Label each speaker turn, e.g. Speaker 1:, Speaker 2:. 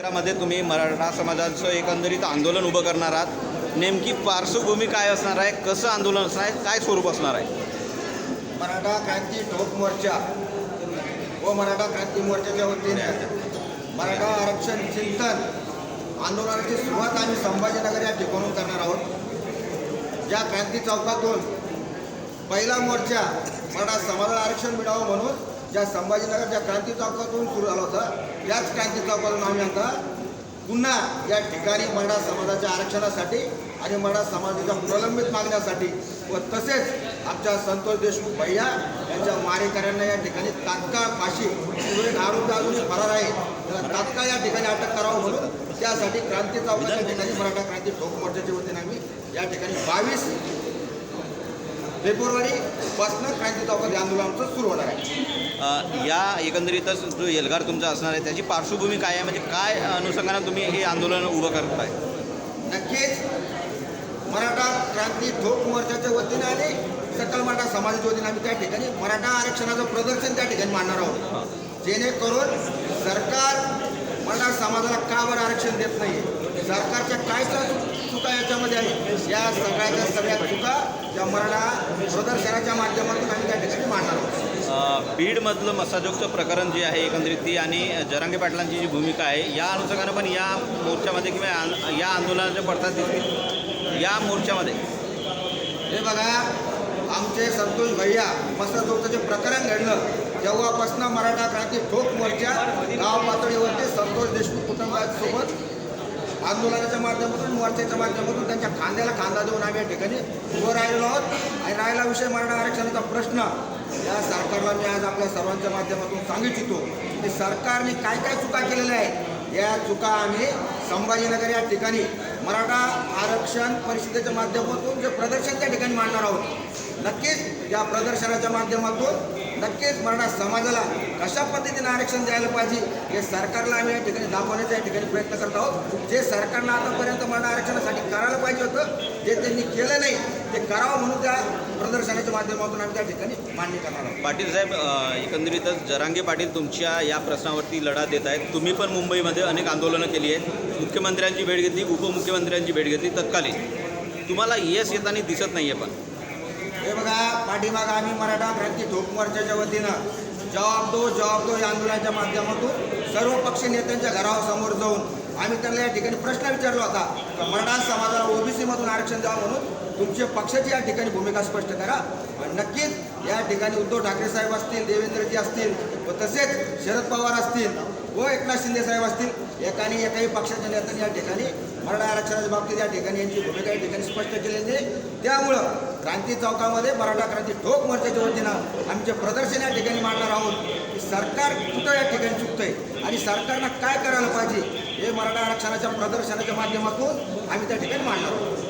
Speaker 1: क्षेत्रामध्ये तुम्ही मराठा समाजाचं एकंदरीत आंदोलन उभं करणार आहात. नेमकी पार्श्वभूमी काय असणार आहे? कसं आंदोलन असणार आहे? काय स्वरूप असणार आहे?
Speaker 2: मराठा क्रांती ठोक मोर्चा. व मराठा क्रांती मोर्चाच्या वतीने. मराठा आरक्षण चिंतन आंदोलनाची सुरुवात आम्ही संभाजीनगर या ठिकाणून करणार आहोत. ज्या क्रांती चौकातून पहिला मोर्चा मराठा समाजाला आरक्षण मिळावं म्हणून ज्या संभाजीनगर ज्या क्रांती चौकातून सुरू झाला होता त्याच क्रांती चौकातून आम्ही आता पुन्हा या ठिकाणी मराठा समाजाच्या आरक्षणासाठी आणि मराठा समाजाच्या प्रलंबित मागण्यासाठी व तसेच आमच्या संतोष देशमुख भैया यांच्या मारेकऱ्यांना या ठिकाणी तात्काळ फाशी जो आरोपी अजूनही फरार आहे त्याला तात्काळ या ठिकाणी अटक करावं म्हणून त्यासाठी क्रांती चौकाच्या ठिकाणी मराठा क्रांती ठोक मोर्चाच्या वतीने आम्ही या ठिकाणी बावीस फेब्रुवारी पासून क्रांती चौकात आंदोलन आमचं सुरू होणार आहे.
Speaker 1: या एकंदरीतच जो एल्गार तुमचा असणार आहे त्याची पार्श्वभूमी काय आहे? म्हणजे काय अनुषंगानं तुम्ही हे आंदोलन उभं करताय?
Speaker 2: नक्कीच मराठा क्रांती ठोक मोर्चाच्या वतीने आणि सकल मराठा समाजाच्या वतीने आम्ही त्या ठिकाणी मराठा आरक्षणाचं प्रदर्शन त्या ठिकाणी मांडणार आहोत. जेणेकरून सरकार मराठा समाजाला का बरं आरक्षण देत नाही सरकारच्या काय चुका याच्यामध्ये आहे. या सगळ्याच्या सगळ्या चुका या मराठा प्रदर्शनाच्या माध्यमातून आम्ही त्या ठिकाणी मांडणार आहोत.
Speaker 1: बीडमधलं मसाजोगचं प्रकरण जे आहे एकंदरीत ती आणि जरांगे पाटलांची जी भूमिका आहे या अनुषंगानं पण या मोर्चामध्ये किंवा आन- या आंदोलनाच्या पडतात दिसतील. या मोर्चामध्ये.
Speaker 2: हे बघा आमचे संतोष भैया मस्तोचं जे प्रकरण घडलं तेव्हापासून मराठा क्रांती ठोक मोर्चा गाव पातळीवरती संतोष देशमुख कुटुंबासोबत आंदोलनाच्या माध्यमातून मोर्चाच्या माध्यमातून त्यांच्या खांद्याला खांदा देऊन आम्ही या ठिकाणी उभं राहिलो आहोत. आणि राहिला विषय मराठा आरक्षणाचा प्रश्न. या सरकारला मी आज आपल्या सर्वांच्या माध्यमातून सांगू इच्छितो की सरकारने काय काय चुका केलेल्या आहेत या चुका आम्ही संभाजीनगर या ठिकाणी मराठा आरक्षण परिषदेच्या माध्यमातून जे प्रदर्शन त्या ठिकाणी मांडणार आहोत. नक्कीच या प्रदर्शनाच्या माध्यमातून नक्कीच मराठा समाजाला कशा पद्धतीने आरक्षण द्यायला पाहिजे हे सरकारला आम्ही या ठिकाणी दाखवण्याचा या ठिकाणी प्रयत्न करत आहोत. जे सरकारनं आतापर्यंत मराठा आरक्षणासाठी करायला पाहिजे होतं जे त्यांनी केलं नाही ते करावं म्हणून त्या प्रदर्शनाच्या माध्यमातून आम्ही त्या ठिकाणी मान्य करणार आहोत.
Speaker 1: पाटील साहेब एकंदरीतच जरांगे पाटील तुमच्या या प्रश्नावरती लढा देत आहेत. तुम्ही पण मुंबईमध्ये अनेक आंदोलनं केली आहेत. मुख्यमंत्र्यांची भेट घेतली उपमुख्यमंत्र्यांची भेट घेतली तत्कालीन. तुम्हाला यश येताना दिसत नाही आहे पण.
Speaker 2: हे बघा पाठीमागं आम्ही मराठा क्रांती ठोक मोर्चाच्या वतीनं जॉब दो जवाब दो या आंदोलनाच्या माध्यमातून सर्व पक्ष नेत्यांच्या घरासमोर जाऊन आम्ही त्यांना या ठिकाणी प्रश्न विचारला होता मराठा समाजाला ओबीसीमधून आरक्षण द्यावं म्हणून तुमच्या पक्षाची या ठिकाणी भूमिका स्पष्ट करा. आणि नक्कीच या ठिकाणी उद्धव ठाकरे साहेब असतील देवेंद्रजी असतील व तसेच शरद पवार असतील व एकनाथ शिंदे साहेब असतील एकाने एकाही पक्षाच्या नेत्यांनी या ठिकाणी मराठा आरक्षणाच्या बाबतीत या ठिकाणी यांची भूमिका या ठिकाणी स्पष्ट केलेली आहे त्यामुळं क्रांती चौकामध्ये मराठा क्रांती ठोक मोर्चाच्या वतीनं आमचे प्रदर्शन या ठिकाणी मांडणार आहोत की सरकार कुठं या ठिकाणी चुकतंय आणि सरकारनं काय करायला पाहिजे हे मराठा आरक्षणाच्या प्रदर्शनाच्या माध्यमातून आम्ही त्या ठिकाणी मांडणार आहोत.